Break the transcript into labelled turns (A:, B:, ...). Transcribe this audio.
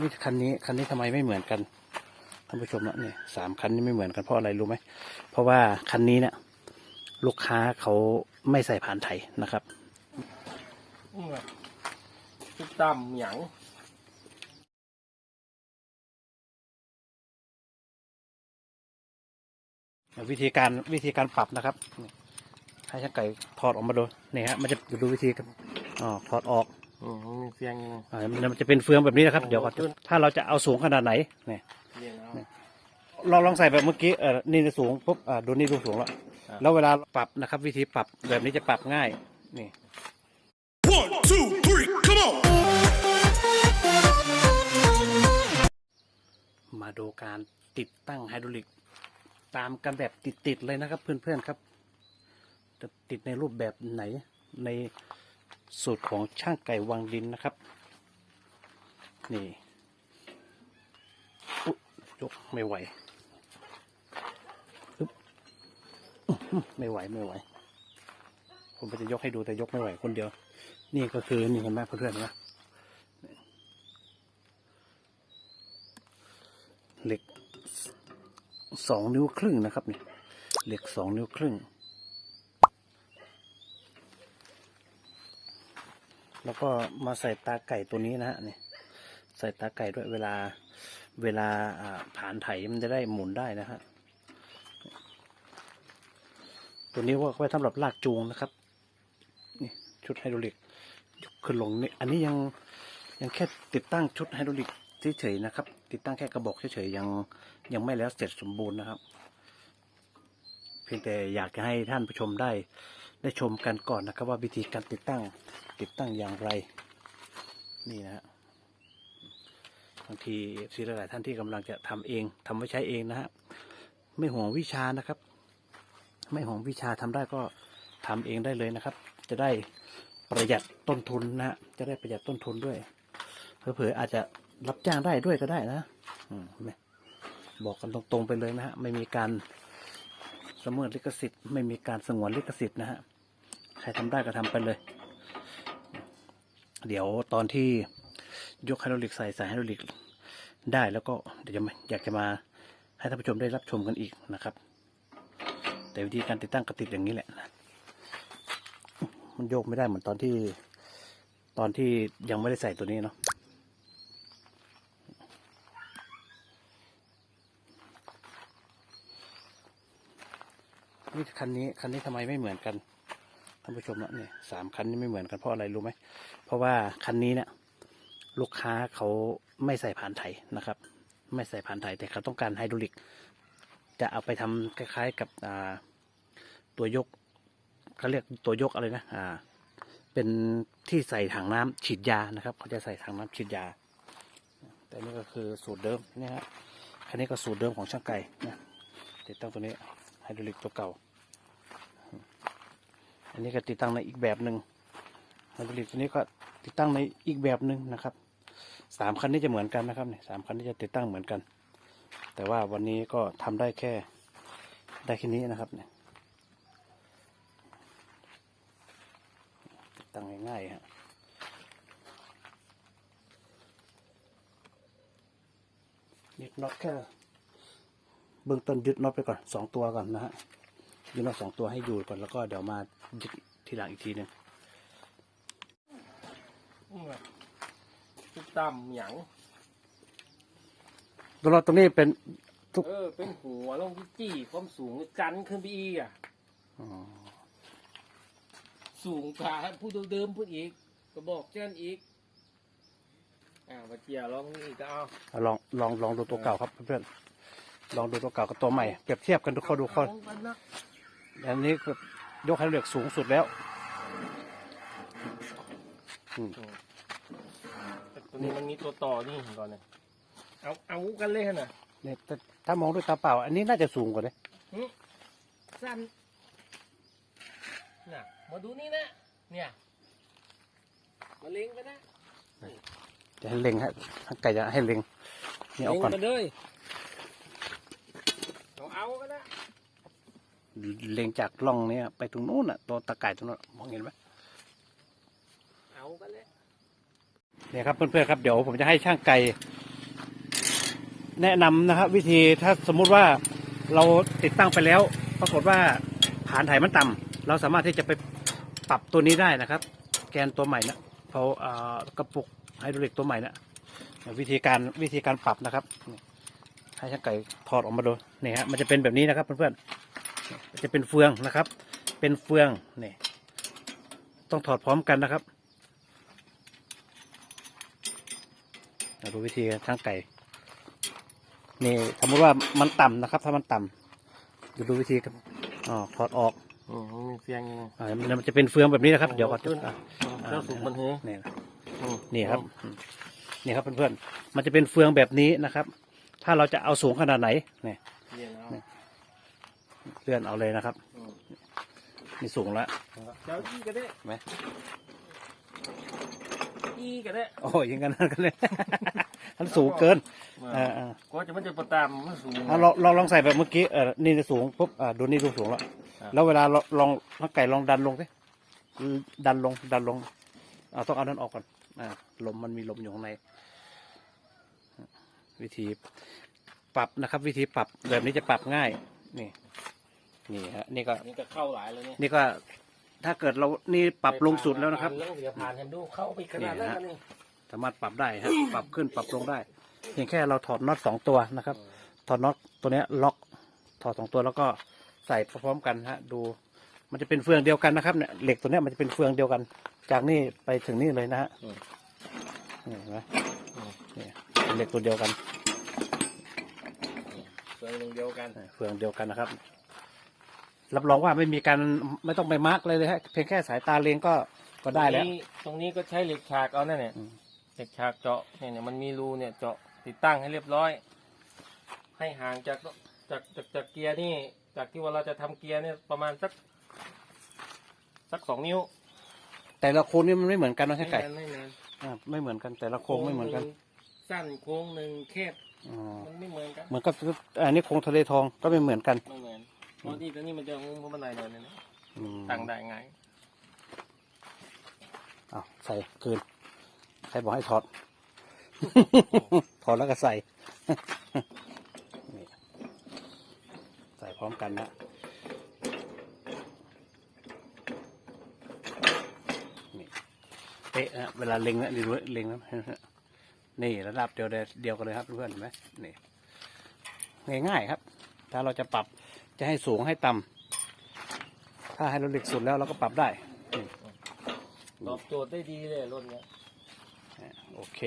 A: นี่คันนี้คันนี้ทำไมไม่เหมือนกันท่านผู้ชมนะเนี่ยสามคันนี้ไม่เหมือนกันเพราะอะไรรู้ไหมเพราะว่าคันนี้เนี่ยลูกค้าเขาไม่ใส่ผ่านไทยนะครับ
B: อืมตุกต่ำหยัง
A: วิธีการวิธีการปรับนะครับนี่ให้ช่างไก่ถอดออกมาดูนี่ฮะมันจะดูวิธีกันอ๋อถอดออก
B: อืมมีเสียงยังไง
A: อ่ามันมันจะเป็นเฟืองแบบนี้นะครับ เดี๋ยวก่อนถ้าเราจะเอาสูงขนาดไหนเนี่ย
B: เรียงเอา
A: ลองลองใส่แบบเมื่อกี้เออนี่สูงปุ๊บอ่าดูนี่ดูสูงแล้ว
B: ครับ
A: แล้วเวลาปรับนะครับ วิธีปรับแบบนี้จะปรับง่าย นี่
C: One, two, three, come on!
A: มาดูการติดตั้งไฮดรอลิก ตามกันแบบติด ๆ เลยนะครับ เพื่อน ๆ ครับ จะติดในรูปแบบไหนใน สูตรของช่างไก่วังดินนะครับ นี่อุ๊ยยกไม่ไหวอึ๊บไม่ไหวไม่ไหว ผมจะยกให้ดูแต่ยกไม่ไหวคนเดียว นี่ก็คือนี่เห็นไหมเพื่อนๆนไหมเหล็กสองนิ้วครึ่งนะครับนี่เหล็กสองนิ้วครึ่ง แล้วก็มาใส่ตาไก่ตัวนี้นะฮะนี่ใส่ตาไก่ด้วยเวลาเวลาผ่านไถมันจะได้หมุนได้นะฮะตัวนี้ว่าไว้สำหรับลากจูงนะครับนี่ชุดไฮดรอลิกยกขึ้นลงนี่อันนี้ยังยังแค่ติดตั้งชุดไฮดรอลิกเฉยๆนะครับ ติดตั้งแค่กระบอกเฉยๆยังยังไม่แล้วเสร็จสมบูรณ์นะครับ เพียงแต่อยากจะให้ท่านผู้ชมได้ ได้ชมกันก่อนนะครับว่าวิธีการติดตั้งติดตั้งอย่างไร นี่นะฮะบางทีทีหลายท่านที่กำลังจะทำเองทำไว้ใช้เองนะฮะไม่ห่วงวิชานะครับ ไม่ห่วงวิชาทำได้ก็ทำเองได้เลยนะครับ จะได้ประหยัดต้นทุนนะฮะจะได้ประหยัดต้นทุนด้วยเผลอๆอาจจะรับจ้างได้ด้วยก็ได้นะอืมไม่บอกกันตรงๆไปเลยนะฮะไม่มีการสมมติลิขสิทธิ์ ไม่มีการสงวนลิขสิทธิ์นะฮะ ครทำได้ก็ทำไปเลย เดี๋ยวตอนที่ยกไฮดรอลิกใส่สายไฮดรอลิกได้แล้วก็เดี๋ยวจะมาอยากจะมาให้ท่านผู้ชมได้รับชมกันอีกนะครับ แต่วิธีการติดตั้งก็ติดอย่างนี้แหละนะมันโยกไม่ได้เหมือนตอนที่ ตอนที่ยังไม่ได้ใส่ตัวนี้เนาะนี่คันนี้คันนี้ทำไมไม่เหมือนกัน ท่านผู้ชมนะเนี่ยสามคันนี้ไม่เหมือนกันเพราะอะไรรู้ไหมเพราะว่าคันนี้เนี่ยลูกค้าเขาไม่ใส่ผ่านไถนะครับ ไม่ใส่ผ่านไถแต่เขาต้องการไฮดรอลิก จะเอาไปทำคล้ายๆกับตัวยกเขาเรียกตัวยกอะไรนะอ่าเป็นที่ใส่ถังน้ำฉีดยานะครับเขาจะใส่ถังน้ำฉีดยา แต่นี่ก็คือสูตรเดิมนี่ฮะคันนี้ก็สูตรเดิมของช่างไก่นะติดตั้งตัวนี้ไฮดรอลิกตัวเก่า อันนี้ก็ติดตั้งในอีกแบบหนึ่งไฮดรอลิกตัวนี้ก็ติดตั้งในอีกแบบหนึ่งนะครับสามคันนี้จะเหมือนกันนะครับเนี่ยสามคันนี้จะติดตั้งเหมือนกัน แต่ว่าวันนี้ก็ทำได้แค่ได้แค่นี้นะครับเนี่ยติดตั้งง่ายๆฮะยึดน็อตแค่เบื้องต้นยึดน็อตไปก่อนสองตัวก่อนนะฮะ ยึดน็อตสองตัวให้อยู่ก่อนแล้วก็เดี๋ยวมายึดทีหลังอีกทีหนึ่ง
B: อืมตุกต่ำหยัง
A: ตัวน็อตตรงนี้เป็น ทุก
B: เออ เป็นหัวลงที่จี้ความสูงจันขึ้นไปอีกอะ
A: อ๋อ
B: สูงกว่าผู้เดิมๆพูดอีก ก็บอกเจ้นอีก อ่ามาเจียลองนี่อีกก็เอา
A: เอาลองลองลองดูตัวเก่าครับเพื่อนๆลองดูตัวเก่ากับตัวใหม่เปรียบเทียบกันดูเข้าดูเข้า
B: ลองกันนะ
A: อันนี้แบบยกให้เหลือกสูงสุดแล้วอืม
B: แต่ตัวนี้มันมีตัวต่อนี่ก่อนเนี่ยเอาเอากันเลยนะ
A: เนี่ยแต่ถ้ามองด้วยตาเปล่า อันนี้น่าจะสูงกว่าเลย
B: หึสั้นน่ะมาดูนี่นะ เนี่ยมาเล็งกันนะ
A: จะให้เล็งฮะทางไก่จะให้เล็งนี่เอา
B: เล็ง
A: ก่อน
B: กันเลยเอาเอากันนะ
A: เล็งจากร่องเนี้ไปตรงนู้นอะตัวตาไก่ตรงนู้นมองเห็นไหม
B: เอากันเลย
A: เนี่ยครับเพื่อนๆครับเดี๋ยวผมจะให้ช่างไก่แนะนำนะครับ วิธีถ้าสมมุติว่าเราติดตั้งไปแล้ว ปรากฏว่าฐานไถมันต่ำเราสามารถที่จะไปปรับตัวนี้ได้นะครับ แกนตัวใหม่นะเพราะอ่ากระปุกไฮดรอลิกตัวใหม่นะวิธีการวิธีการปรับนะครับนี่ให้ช่างไก่ถอดออกมาดูนี่ฮะมันจะเป็นแบบนี้นะครับเพื่อนๆมัน จะเป็นเฟืองนะครับ เป็นเฟืองนี่ต้องถอดพร้อมกันนะครับมาดูวิธีช่างไก่นี่สมมติว่ามันต่ำนะครับ ถ้ามันต่ำดูดูวิธีกันอ๋อถอดออก
B: อืมมีเสียงยังไง
A: อ่ามันมันจะเป็นเฟืองแบบนี้นะครับ เดี๋ยวก่อน
B: ขึ้น
A: อะ
B: เจ้าสุกมันเฮ้
A: นี่
B: อืม
A: นี่ครับอืมนี่ครับเพื่อนๆมันจะเป็นเฟืองแบบนี้นะครับ ถ้าเราจะเอาสูงขนาดไหนนี่
B: เรียน เอา
A: เลื่อนเอาเลยนะครับ
B: อืม
A: นี่สูงแล้ว
B: เจ้าอี้ก็ได้
A: ไหม
B: อี้ก็ได้
A: โอ้ยอยังกันนั่นกันเลยมันสูงเกินเออเออ
B: ก็จะมันจะประตามมันสูง
A: เอาเราเราลองใส่แบบเมื่อกี้เออนี่จะสูงปุ๊บอ่าดูนี่ดูสูงแล้ว
B: ครับ
A: แล้วเวลาเราลองน้องไก่ลองดันลงสิดันลงดันลงเอาต้องเอานั้นออกก่อนอ่าลมมันมีลมอยู่ข้างใน วิธีปรับนะครับ วิธีปรับแบบนี้จะปรับง่ายนี่ นี่ฮะนี่ก็
B: นี่จะเข้าหลายเลยเนี่ย
A: นี่ก็ถ้าเกิดเรานี่ปรับลงสุดแล้วนะครับ
B: เรื่องเสียผ่านเห็นดูเข้าไปขนาดนั้นแล้วนี่
A: สามารถปรับได้ฮะปรับขึ้นปรับลงได้ เพียงแค่เราถอดน็อตสองตัวนะครับ ถอดน็อตตัวเนี้ยล็อกถอดสองตัวแล้วก็ใส่พร้อมๆกันฮะดู มันจะเป็นเฟืองเดียวกันนะครับเนี่ยเหล็กตัวเนี้ยมันจะเป็นเฟืองเดียวกัน จากนี่ไปถึงนี่เลยนะฮะนี่เห็นไหมนี่เป็นเหล็กตัวเดียวกัน
B: เฟืองหนึ่งเดียวกัน
A: เฟืองเดียวกันนะครับ รับรองว่าไม่มีการไม่ต้องไปมาร์กเลยเลยฮะเพียงแค่สายตาเลงก็ก็ได้แล้ว
B: ตรงนี้ตรงนี้ก็ใช้เหล็กฉากเอานั่นเนี่ย
A: อืม
B: เหล็กฉากเจาะเนี่ยเนี่ยมันมีรูเนี่ยเจาะติดตั้งให้เรียบร้อย ให้ห่างจากจากจากจากเกียร์นี่ จากที่ว่าเราจะทำเกียร์เนี่ยประมาณสักสักสองนิ้ว
A: แต่ละโคนนี่มันไม่เหมือนกันนะใช่ไก่
B: ม่นานไม่นาน
A: อ่าไม่เหมือนกันแต่ละโค้งไม่เหมือนกัน
B: โค้งงสั้นโค้งหนึ่งแคบ
A: อ๋อ
B: มันไม่เหมือนกัน
A: เหมือนกับอันนี้โค้งทะเลทองก็ไม่เหมือนกัน
B: ไม่เหมือน เพราะที่ตัวนี้มันจะงงเพราะมันไหนหน่อยนึงนะ
A: อืม
B: ตั้งได้ไง
A: อ้าวใส่คืน ใครบอกให้ถอด ถอดแล้วก็ใส่ นี่ใส่พร้อมกันนะนี่เป๊ะนะเวลาเล็งนะดีด้วยเล็งนะ นี่ระดับเดียวเลยเดียวกันเลยครับเพื่อนๆเห็นไหมนี่ง่ายๆครับ ถ้าเราจะปรับ จะให้สูงให้ต่ำถ้าให้เราเล็กสุดแล้วเราก็ปรับได้นี่
B: ตอบโจทย์ได้ดีเลยรถเนี้ย
A: โอเค